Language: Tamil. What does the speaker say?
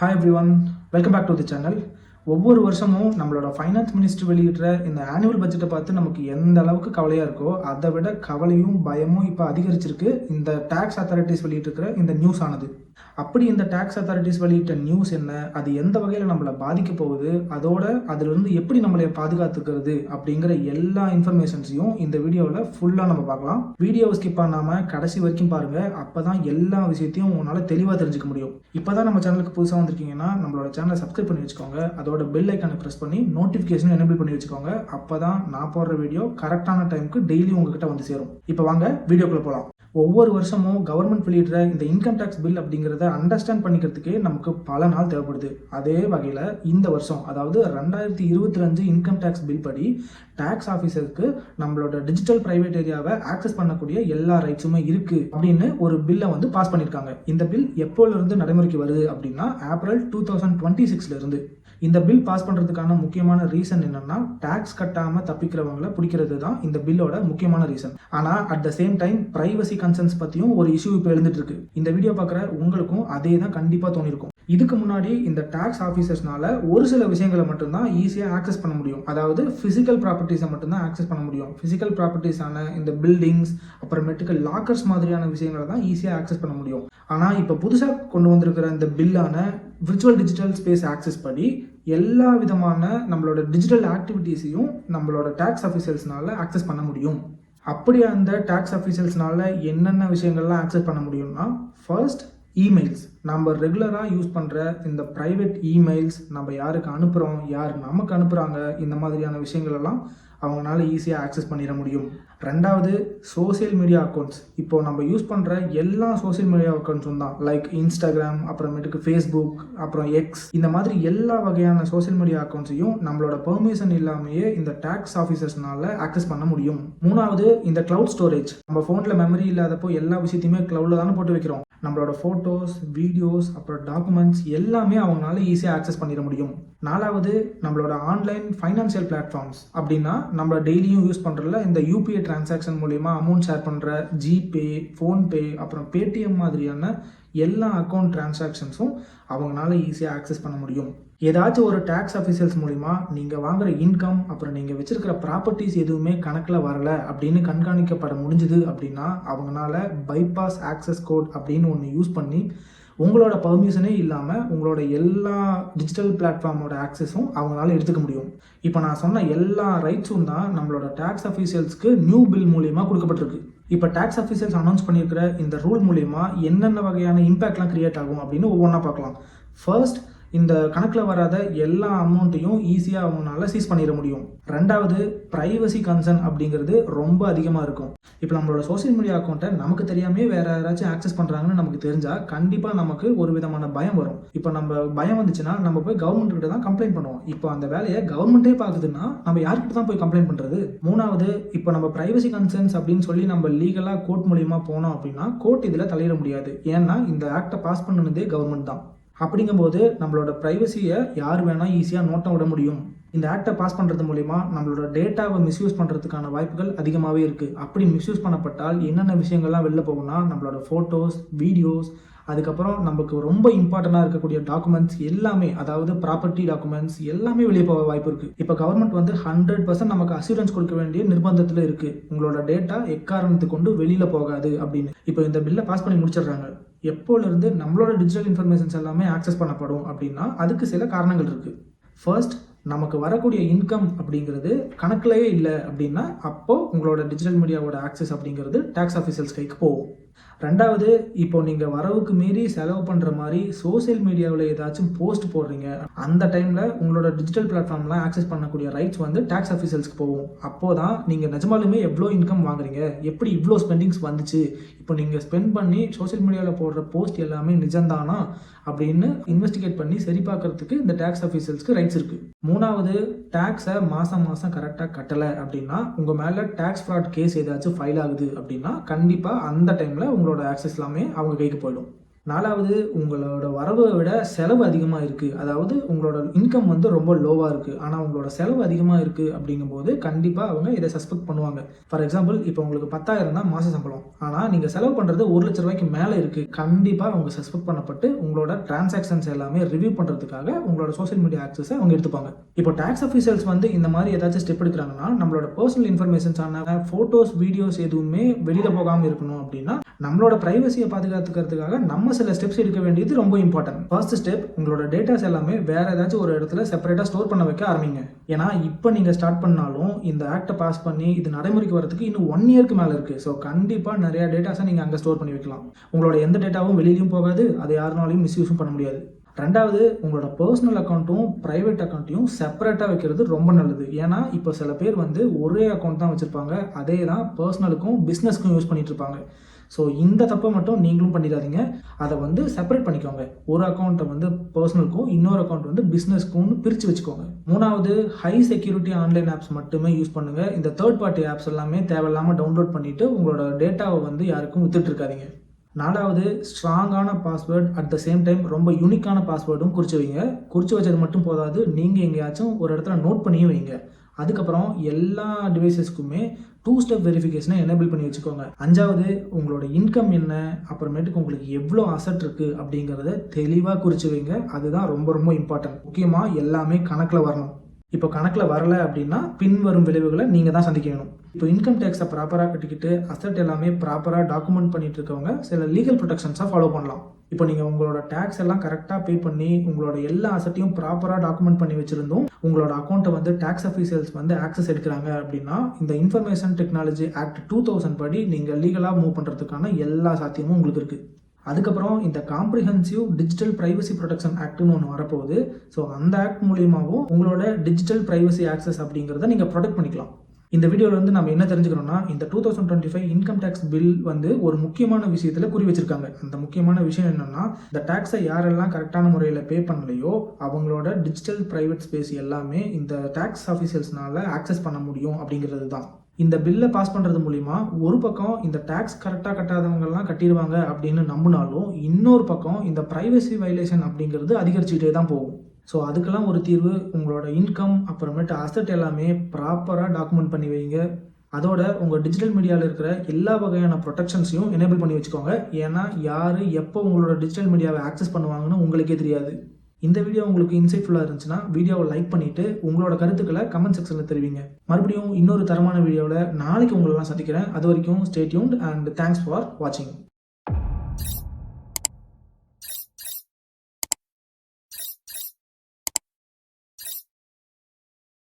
Hi everyone welcome back to the channel ஒவ்வொரு வருஷமும் நம்மளோட ஃபைனான்ஸ் மினிஸ்டர் வெளியிடுற இந்த ஆனுவல் பட்ஜெட்டை பார்த்து நமக்கு எந்த அளவுக்கு கவலையாக இருக்கோ அதை விட கவலையும் பயமும் இப்போ அதிகரிச்சிருக்கு. இந்த டேக்ஸ் அத்தாரிட்டிஸ் வெளியிட்டிருக்கிற இந்த நியூஸ் ஆனது. அப்படி இந்த டேக்ஸ் அத்தாரிட்டிஸ் வெளியிட்ட நியூஸ் என்ன? அது எந்த வகையில் நம்மளை பாதிக்க போகுது? அதோட அதிலிருந்து எப்படி நம்மளை பாதுகாத்துக்கிறது? அப்படிங்கிற எல்லா இன்ஃபர்மேஷன்ஸையும் இந்த வீடியோவில் ஃபுல்லாக நம்ம பார்க்கலாம். வீடியோவை ஸ்கிப் பண்ணாமல் கடைசி வரைக்கும் பாருங்கள் அப்போ தான் எல்லா விஷயத்தையும் உங்களால் தெளிவாக தெரிஞ்சுக்க முடியும். இப்போ தான் நம்ம சேனலுக்கு புதுசாக வந்திருக்கீங்கன்னா நம்மளோட சேனலை சப்ஸ்கிரைப் பண்ணி வச்சுக்கோங்க. அதோட பெல் ஐக்கானை ப்ரெஸ் பண்ணி நோட்டிஃபிகேஷனும் எனேபிள் பண்ணி வச்சுக்கோங்க. அப்போ தான் நான் போடுற வீடியோ கரெக்டான டைமுக்கு டெய்லி உங்ககிட்ட வந்து சேரும். இப்போ வாங்க வீடியோக்குள்ளே போகலாம் ஒவ்வொரு வருஷமும் கவர்மெண்ட் வெளியிடுற இந்த இன்கம் டேக்ஸ் பில் அப்படிங்கிறத அண்டர்ஸ்டாண்ட் பண்ணிக்கிறதுக்கே நமக்கு பல நாள் தேவைப்படுது. அதே வகையில் இந்த வருஷம் அதாவது ரெண்டாயிரத்தி இருபத்தி ரெண்டு இன்கம் டேக்ஸ் பில் படி டேக்ஸ் ஆஃபீஸருக்கு நம்மளோட டிஜிட்டல் பிரைவேட் ஏரியாவை ஆக்சஸ் பண்ணக்கூடிய எல்லா ரைட்ஸுமே இருக்குது அப்படின்னு ஒரு பில்லை வந்து பாஸ் பண்ணியிருக்காங்க இந்த பில் எப்போலேருந்து நடைமுறைக்கு வருது அப்படின்னா ஏப்ரல் டூ தௌசண்ட் டுவெண்ட்டி சிக்ஸ்லேருந்து இந்த பில் பாஸ் பண்ணுறதுக்கான முக்கியமான ரீசன் என்னென்னா டேக்ஸ் கட்டாமல் தப்பிக்கிறவங்கள பிடிக்கிறது தான் இந்த பில்லோட முக்கியமான ரீசன் ஆனால் at the same time privacy concerns பற்றியும் ஒரு இஷ்யூ இப்போ எழுந்துட்டு இருக்கு இந்த வீடியோ பார்க்குற உங்களுக்கும் அதே தான் கண்டிப்பாக தோணிருக்கும். இதுக்கு முன்னாடி இந்த டேக்ஸ் ஆஃபீஸர்ஸ்னால ஒரு சில விஷயங்களை மட்டும்தான் ஈஸியாக ஆக்சஸ் பண்ண முடியும். அதாவது ஃபிசிக்கல் ப்ராப்பர்ட்டிஸை மட்டும்தான் ஆக்சஸ் பண்ண முடியும். ஃபிசிக்கல் ப்ராப்பர்ட்டிஸான இந்த பில்டிங்ஸ் அப்புறமேட்டுக்கு லாக்கர்ஸ் மாதிரியான விஷயங்களை தான் ஈஸியாக ஆக்சஸ் பண்ண முடியும். ஆனால் இப்போ புதுசாக கொண்டு வந்திருக்கிற இந்த பில்லான விர்ச்சுவல் டிஜிட்டல் ஸ்பேஸ் ஆக்சஸ் படி எல்லா விதமான நம்மளோட டிஜிட்டல் ஆக்டிவிட்டீஸையும் நம்மளோட டேக்ஸ் ஆஃபீஸர்ஸ்னால ஆக்சஸ் பண்ண முடியும். அப்படி அந்த டேக்ஸ் அஃபீஷியல்ஸ்னால என்னென்ன விஷயங்கள்லாம் ஆக்சஸ் பண்ண முடியும்னா ஃபர்ஸ்ட் இமெயில்ஸ் நம்ம ரெகுலராக யூஸ் பண்ணுற இந்த ப்ரைவேட் இமெயில்ஸ் நம்ம யாருக்கு அனுப்புகிறோம் யார் நமக்கு அனுப்புகிறாங்க இந்த மாதிரியான விஷயங்கள் எல்லாம் அவங்களால ஈஸியாக ஆக்சஸ் பண்ணிட முடியும். ரெண்டாவது சோசியல் மீடியா அக்கௌண்ட்ஸ் இப்போ நம்ம யூஸ் பண்ணுற எல்லா சோசியல் மீடியா அக்கௌண்ட்ஸும் தான். லைக் இன்ஸ்டாகிராம் அப்புறமேட்டுக்கு ஃபேஸ்புக் அப்புறம் எக்ஸ் இந்த மாதிரி எல்லா வகையான சோசியல் மீடியா அக்கௌண்ட்ஸையும் நம்மளோட பெர்மிஷன் இல்லாமையே இந்த டேக்ஸ் ஆஃபீஸர்ஸ்னால ஆக்சஸ் பண்ண முடியும். மூணாவது இந்த கிளவுட் ஸ்டோரேஜ் நம்ம ஃபோனில் மெமரி இல்லாதப்போ எல்லா விஷயத்தையுமே க்ளவுடில் தானே போட்டு வைக்கிறோம். நம்மளோட ஃபோட்டோஸ் வீடியோஸ் அப்புறம் டாக்குமெண்ட்ஸ் எல்லாமே அவங்களால ஈஸியாக ஆக்சஸ் பண்ணிட முடியும். நாலாவது நம்மளோட ஆன்லைன் ஃபைனான்சியல் பிளாட்ஃபார்ம்ஸ் அப்படின்னா நம்ம டெய்லியும் யூஸ் பண்ணுறதுல இந்த யூபிஐ டிரான்சாக்ஷன் மூலயமா அமௌண்ட் ஷேர் பண்ணுற ஜிபே ஃபோன்பே அப்புறம் பேடிஎம் மாதிரியான எல்லா அக்கௌண்ட் டிரான்சாக்ஷன்ஸும் அவங்களால ஈஸியாக ஆக்சஸ் பண்ண முடியும். ஏதாச்சும் ஒரு டேக்ஸ் அஃபீஷியல்ஸ் மூலிமா நீங்கள் வாங்குகிற இன்கம் அப்புறம் நீங்கள் வச்சுருக்கிற ப்ராப்பர்ட்டிஸ் எதுவுமே கணக்கில் வரலை அப்படின்னு கண்காணிக்கப்பட முடிஞ்சுது அப்படின்னா அவங்களால பைபாஸ் ஆக்சஸ் கோட் அப்படின்னு ஒன்று யூஸ் பண்ணி உங்களோட பர்மிஷனே இல்லாமல் உங்களோட எல்லா டிஜிட்டல் பிளாட்ஃபார்மோட ஆக்சஸும் அவங்களால எடுத்துக்க முடியும். இப்போ நான் சொன்ன எல்லா ரைட்ஸும் தான் நம்மளோட டேக்ஸ் அஃபீஷியல்ஸ்க்கு நியூ பில் மூலியமாக கொடுக்கப்பட்டிருக்கு. இப்போ டேக்ஸ் அஃபீஷியல்ஸ் அனௌன்ஸ் பண்ணியிருக்கிற இந்த ரூல் மூலியமாக என்னென்ன வகையான இம்பேக்ட்லாம் கிரியேட் ஆகும் அப்படின்னு ஒவ்வொன்றா பார்க்கலாம். ஃபர்ஸ்ட் இந்த கணக்கில் வராத எல்லா அமௌண்ட்டையும் ஈஸியாக அவங்களால சீஸ் பண்ணிட முடியும். ரெண்டாவது ப்ரைவசி கன்சர்ன் அப்படிங்கிறது ரொம்ப அதிகமாக இருக்கும். இப்போ நம்மளோட சோஷியல் மீடியா அக்கௌண்ட்டை நமக்கு தெரியாமே வேற யாராச்சும் ஆக்சஸ் பண்ணுறாங்கன்னு நமக்கு தெரிஞ்சால் கண்டிப்பாக நமக்கு ஒரு விதமான பயம் வரும். இப்போ நம்ம பயம் வந்துச்சுன்னா நம்ம போய் கவர்மெண்ட் கிட்ட தான் கம்ப்ளைண்ட் பண்ணுவோம். இப்போ அந்த வேலையை கவர்மெண்ட்டே பார்க்குதுன்னா நம்ம யார்கிட்ட தான் போய் கம்ப்ளைண்ட் பண்ணுறது மூணாவது இப்போ நம்ம ப்ரைவசி கன்சர்ன்ஸ் அப்படின்னு சொல்லி நம்ம லீகலாக கோர்ட் மூலியமாக போனோம் அப்படின்னா கோர்ட் இதில் தலையிட முடியாது. ஏன்னா இந்த ஆக்டை பாஸ் பண்ணுனதே கவர்மெண்ட் தான். அப்படிங்கும்போது நம்மளோட ப்ரைவசியை யார் வேணால் ஈஸியாக நோட்டம் விட முடியும். இந்த ஆக்டை பாஸ் பண்ணுறது மூலிமா நம்மளோட டேட்டாவை மிஸ்யூஸ் பண்ணுறதுக்கான வாய்ப்புகள் அதிகமாகவே இருக்குது அப்படி மிஸ்யூஸ் பண்ணப்பட்டால் என்னென்ன விஷயங்கள்லாம் வெளில போகும்னா நம்மளோட ஃபோட்டோஸ் வீடியோஸ் அதுக்கப்புறம் நமக்கு ரொம்ப இம்பார்ட்டண்ட்டாக இருக்கக்கூடிய டாக்குமெண்ட்ஸ் எல்லாமே அதாவது ப்ராப்பர்ட்டி டாக்குமெண்ட்ஸ் எல்லாமே வெளியே போக வாய்ப்பு இருக்குது இப்போ கவர்மெண்ட் வந்து ஹண்ட்ரட் பர்சன்ட் நமக்கு அசூரன்ஸ் கொடுக்க வேண்டிய நிர்பந்தத்தில் இருக்குது உங்களோட டேட்டா எக்காரணத்து கொண்டு வெளியில் போகாது அப்படின்னு. இப்போ இந்த பில்லை பாஸ் பண்ணி முடிச்சிடுறாங்க. எப்போலேருந்து நம்மளோட டிஜிட்டல் இன்ஃபர்மேஷன்ஸ் எல்லாமே ஆக்சஸ் பண்ணப்படும் அப்படின்னா அதுக்கு சில காரணங்கள் இருக்குது ஃபர்ஸ்ட் நமக்கு வரக்கூடிய இன்கம் அப்படிங்கிறது கணக்கிலேயே இல்லை அப்படின்னா அப்போது உங்களோட டிஜிட்டல் மீடியாவோட ஆக்சஸ் அப்படிங்கிறது டேக்ஸ் ஆஃபீஸர்ஸ் கைக்கு போகும். ரெண்டாவது இப்போ நீங்கள் வரவுக்கு மீறி செலவு பண்ணுற மாதிரி சோசியல் மீடியாவில் ஏதாச்சும் போஸ்ட் போடுறீங்க அந்த டைமில் உங்களோட டிஜிட்டல் பிளாட்ஃபார்ம்லாம் ஆக்சஸ் பண்ணக்கூடிய ரைட்ஸ் வந்து டேக்ஸ் ஆஃபீஸர்ஸ்க்கு போகும். அப்போ தான் நீங்கள் நிஜமாலுமே எவ்வளோ இன்கம் வாங்குறீங்க? எப்படி இவ்வளோ ஸ்பெண்டிங்ஸ் வந்துச்சு? இப்போ நீங்கள் ஸ்பெண்ட் பண்ணி சோசியல் மீடியாவில் போடுற போஸ்ட் எல்லாமே நிஜம்தானா? அப்படின்னு இன்வெஸ்டிகேட் பண்ணி சரி பார்க்கறதுக்கு இந்த டேக்ஸ் ஆஃபீஸர்ஸ்க்கு ரைட்ஸ் இருக்குது மூணாவது டேக்ஸை மாதம் மாதம் கரெக்டாக கட்டலை அப்படின்னா உங்கள் மேலே டேக்ஸ் ஃப்ராட் கேஸ் ஏதாச்சும் ஃபைல் ஆகுது அப்படின்னா கண்டிப்பாக அந்த டைமில் உங்களோட ஆக்சஸ் எல்லாமே அவங்க கைக்கு போயிடும். நாலாவது உங்களோட வரவை விட செலவு அதிகமாக இருக்குது அதாவது உங்களோட இன்கம் வந்து ரொம்ப லோவாக இருக்குது ஆனால் உங்களோட செலவு அதிகமாக இருக்குது அப்படிங்கும்போது கண்டிப்பாக அவங்க இதை சஸ்பெக்ட் பண்ணுவாங்க. ஃபார் எக்ஸாம்பிள் இப்போ உங்களுக்கு பத்தாயிரம் தான் மாத சம்பளம். ஆனால் நீங்கள் செலவு பண்ணுறது ஒரு லட்ச ரூபாய்க்கு மேலே இருக்குது கண்டிப்பாக அவங்க சஸ்பெக்ட் பண்ணப்பட்டு உங்களோட டிரான்சாக்ஷன்ஸ் எல்லாமே ரிவ்யூ பண்ணுறதுக்காக உங்களோட சோஷியல் மீடியா ஆக்சஸை அவங்க எடுத்துப்பாங்க. இப்போ டேக்ஸ் அஃபீஷியல்ஸ் வந்து இந்த மாதிரி ஏதாச்சும் ஸ்டெப் எடுக்கிறாங்கன்னா நம்மளோட பர்சனல் இன்ஃபர்மேஷன்ஸான ஃபோட்டோஸ் வீடியோஸ் எதுவுமே வெளியில் போகாமல் இருக்கணும் அப்படின்னா நம்மளோட ப்ரைவசியை பாதுகாத்துக்கிறதுக்காக நம்ம சில ஸ்டெப்ஸ் எடுக்க வேண்டியது ரொம்ப இம்பார்ட்டன்ட் ஃபர்ஸ்ட் ஸ்டெப் உங்களோட டேட்டாஸ் எல்லாமே வேற ஏதாச்சும் ஒரு இடத்துல செப்பரேட்டாக ஸ்டோர் பண்ண வைக்க ஆரம்பிங்க. ஏன்னா இப்போ நீங்கள் ஸ்டார்ட் பண்ணாலும் இந்த ஆக்டை பாஸ் பண்ணி இது நடைமுறைக்கு வரதுக்கு இன்னும் ஒன் இயர்க்கு மேலே இருக்குது ஸோ கண்டிப்பாக நிறைய டேட்டாஸை நீங்கள் அங்கே ஸ்டோர் பண்ணி வைக்கலாம். உங்களோட எந்த டேட்டாவும் வெளியிலையும் போகாது. அதை யாருனாலையும் மிஸ்யூஸும் பண்ண முடியாது. ரெண்டாவது உங்களோட பர்சனல் அக்கௌண்ட்டும் ப்ரைவேட் அக்கௌண்ட்டையும் செப்பரேட்டாக வைக்கிறது ரொம்ப நல்லது. ஏன்னா இப்போ சில பேர் வந்து ஒரே அக்கௌண்ட் தான் வச்சுருப்பாங்க. அதே தான் பர்சனலுக்கும் பிஸ்னஸ்க்கும் யூஸ் பண்ணிட்டு இருப்பாங்க. ஸோ இந்த தப்பை மட்டும் நீங்களும் பண்ணிடாதீங்க. அதை வந்து செப்பரேட் பண்ணிக்கோங்க. ஒரு அக்கௌண்ட்டை வந்து பர்சனலுக்கும் இன்னொரு அக்கௌண்ட் வந்து பிஸ்னஸ்க்கும்னு பிரித்து வச்சுக்கோங்க. மூணாவது ஹை செக்யூரிட்டி ஆன்லைன் ஆப்ஸ் மட்டுமே யூஸ் பண்ணுங்கள் இந்த தேர்ட் பார்ட்டி ஆப்ஸ் எல்லாமே தேவையில்லாமல் டவுன்லோட் பண்ணிட்டு உங்களோட டேட்டாவை வந்து யாருக்கும் வித்துட்ருக்காதீங்க நாலாவது ஸ்ட்ராங்கான password at the same time ரொம்ப யூனிக்கான பாஸ்வேர்டும் குறித்து வைங்க. குறித்து வச்சது மட்டும் போதாது நீங்கள் எங்கேயாச்சும் ஒரு இடத்துல நோட் பண்ணியும் வைங்க. அதுக்கப்புறம் எல்லா டிவைசஸ்க்குமே டூ ஸ்டெப் வெரிஃபிகேஷனை எனேபிள் பண்ணி வச்சுக்கோங்க. அஞ்சாவது உங்களோட இன்கம் என்ன அப்புறமேட்டுக்கு உங்களுக்கு எவ்வளோ அசட் இருக்குது அப்படிங்கிறத தெளிவாக குறித்து வைங்க. அதுதான் ரொம்ப ரொம்ப இம்பார்ட்டன்ட் முக்கியமாக எல்லாமே கணக்கில் வரணும். இப்போ கணக்கில் வரலை அப்படின்னா பின்வரும் விளைவுகளை நீங்கள் தான் சந்திக்க வேணும் இப்போ இன்கம் டேக்ஸை ப்ராப்பராக கட்டிக்கிட்டு அசட் எல்லாமே ப்ராப்பராக டாக்குமெண்ட் பண்ணிட்டு இருக்கவங்க சில லீகல் ப்ரொடெக்ஷன்ஸாக ஃபாலோ பண்ணலாம். இப்போ நீங்கள் உங்களோட டேக்ஸ் எல்லாம் கரெக்டாக பே பண்ணி உங்களோட எல்லா அசட்டையும் ப்ராப்பராக டாக்குமெண்ட் பண்ணி வச்சிருந்தோம் உங்களோட அக்கௌண்ட்டை வந்து டேக்ஸ் அஃபீஷியல்ஸ் வந்து ஆக்சஸ் எடுக்கிறாங்க அப்படின்னா இந்த information technology act two thousand படி நீங்கள் லீகலாக மூவ் பண்ணுறதுக்கான எல்லா சாத்தியமும் உங்களுக்கு இருக்குது அதுக்கப்புறம் இந்த காம்ப்ரிஹென்சிவ் டிஜிட்டல் ப்ரைவசி ப்ரொடெக்ஷன் ஆக்ட்னு ஒன்று வரப்போகுது. ஸோ அந்த ஆக்ட் மூலியமாகவும் உங்களோட டிஜிட்டல் ப்ரைவசி ஆக்சஸ் அப்படிங்கிறத நீங்கள் ப்ரொடெக்ட் பண்ணிக்கலாம். இந்த வீடியோவில் வந்து நம்ம என்ன தெரிஞ்சுக்கிறோம்னா இந்த two thousand twenty five income tax bill வந்து ஒரு முக்கியமான விஷயத்தில் குறி வச்சிருக்காங்க. அந்த முக்கியமான விஷயம் என்னென்னா இந்த டேக்ஸை யாரெல்லாம் கரெக்டான முறையில் பே பண்ணலையோ அவங்களோட டிஜிட்டல் ப்ரைவேட் ஸ்பேஸ் எல்லாமே இந்த டேக்ஸ் ஆஃபீஸர்ஸ்னால ஆக்சஸ் பண்ண முடியும் அப்படிங்கிறது தான் இந்த பில்லை பாஸ் பண்ணுறது மூலிமா ஒரு பக்கம் இந்த டேக்ஸ் கரெக்டாக கட்டாதவங்கெல்லாம் கட்டிடுவாங்க அப்படின்னு நம்பினாலும் இன்னொரு பக்கம் இந்த ப்ரைவசி வைலேஷன் அப்படிங்கிறது அதிகரிச்சுக்கிட்டே தான் போகும். ஸோ அதுக்கெல்லாம் ஒரு தீர்வு உங்களோட இன்கம் அப்புறமேட்டு அசட் எல்லாமே ப்ராப்பராக டாக்குமெண்ட் பண்ணி வைங்க. அதோட உங்கள் டிஜிட்டல் மீடியாவில் இருக்கிற எல்லா வகையான ப்ரொடெக்ஷன்ஸையும் எனேபிள் பண்ணி வச்சுக்கோங்க. ஏன்னா யார் எப்போ உங்களோட டிஜிட்டல் மீடியாவை ஆக்சஸ் பண்ணுவாங்கன்னு உங்களுக்கே தெரியாது. இந்த வீடியோ உங்களுக்கு இன்சைட்ஃபுல்லாக இருந்துச்சுன்னா வீடியோவை லைக் பண்ணிவிட்டு உங்களோட கருத்துக்களை கமெண்ட் செக்ஷனில் தெரிவிங்க. மறுபடியும் இன்னொரு தரமான வீடியோவில் நாளைக்கு உங்களெல்லாம் சந்திக்கிறேன். அது வரைக்கும் ஸ்டேட்யூன் அண்ட் தேங்க்ஸ் ஃபார் வாட்சிங்